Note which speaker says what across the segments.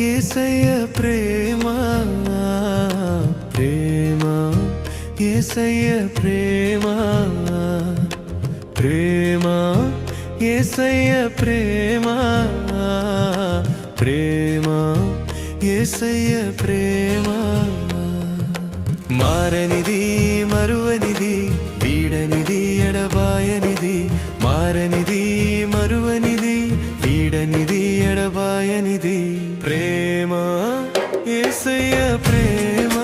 Speaker 1: ఏసయ్య ప్రేమ ప్రేమ ఏసయ్య ప్రేమ ప్రేమ ఏసయ్య ప్రేమ ప్రేమ ఏసయ్య ప్రేమ. మారనిది మరువనిది వీడనిది ఎడబాయనిది మారనిది మరువని వీడనిది ఎడబాయనిది ప్రేమ ఏసయ్య ప్రేమ.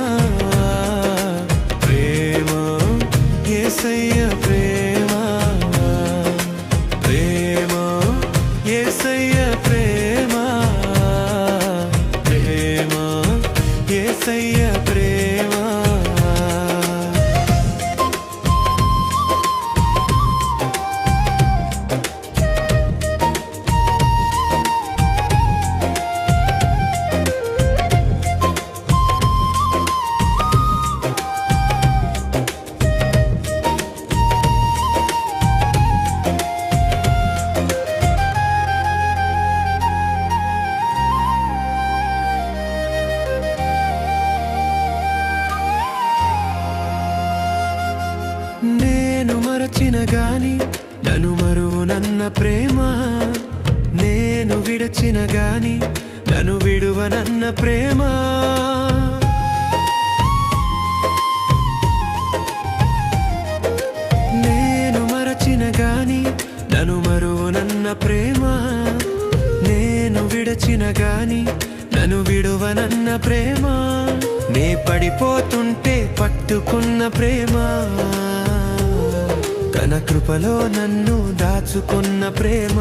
Speaker 1: ప్రేమ ఏసయ్య ప్రేమ. ప్రేమ ఏసయ్య ప్రేమ. ప్రేమ ఏసయ్య మరచిన గాని నన్ను మరువు నన్న ప్రేమ. నేను విడచిన గాని నన్ను విడువనన్న ప్రేమ. నేను మరచిన గాని నన్ను మరువు నన్న ప్రేమ. నేను విడచిన గాని నన్ను విడువనన్న ప్రేమ. నే పడిపోతుంటే పట్టుకున్న ప్రేమ. తన కృపలో నన్ను దాచుకున్న ప్రేమ.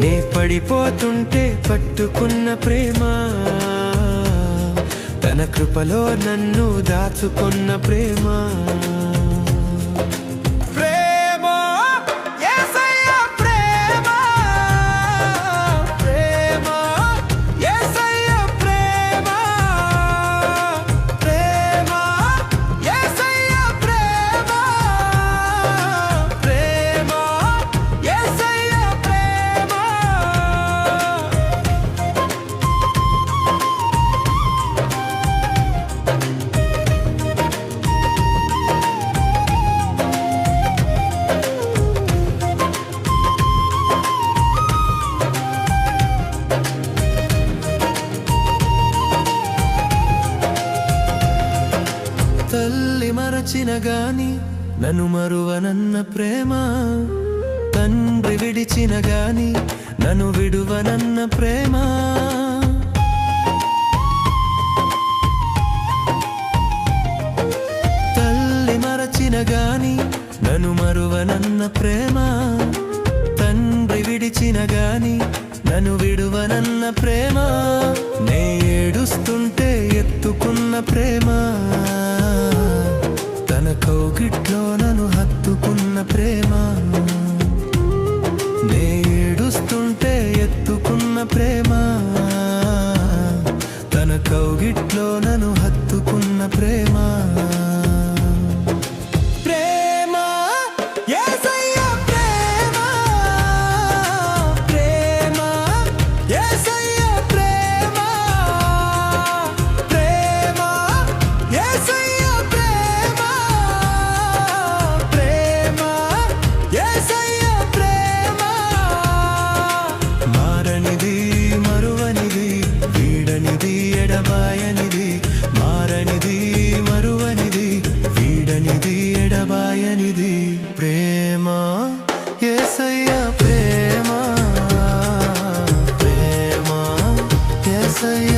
Speaker 1: నే పడిపోతుంటే పట్టుకున్న ప్రేమ. తన కృపలో నన్ను దాచుకున్న ప్రేమ. ప్రేమ మరచిన గాని నన్ను మరువనన్న ప్రేమ. తండ్రి విడిచిన గాని నన్ను విడువనన్న ప్రేమ. తల్లి మరచిన గాని నన్ను మరువనన్న ప్రేమ. తండ్రి విడిచిన గాని నన్ను విడువనన్న ప్రేమ. నే ఏడుస్తుంటే ఎత్తుకున్న ప్రేమ. కౌగిట్లో నన్ను హత్తుకున్న ప్రేమ. నేడుస్తుంటే ఎత్తుకున్న ప్రేమ. తన కౌగిట్లో నన్ను హత్తు ప్రేమ ప్రేమ యేసయ్య ప్రేమ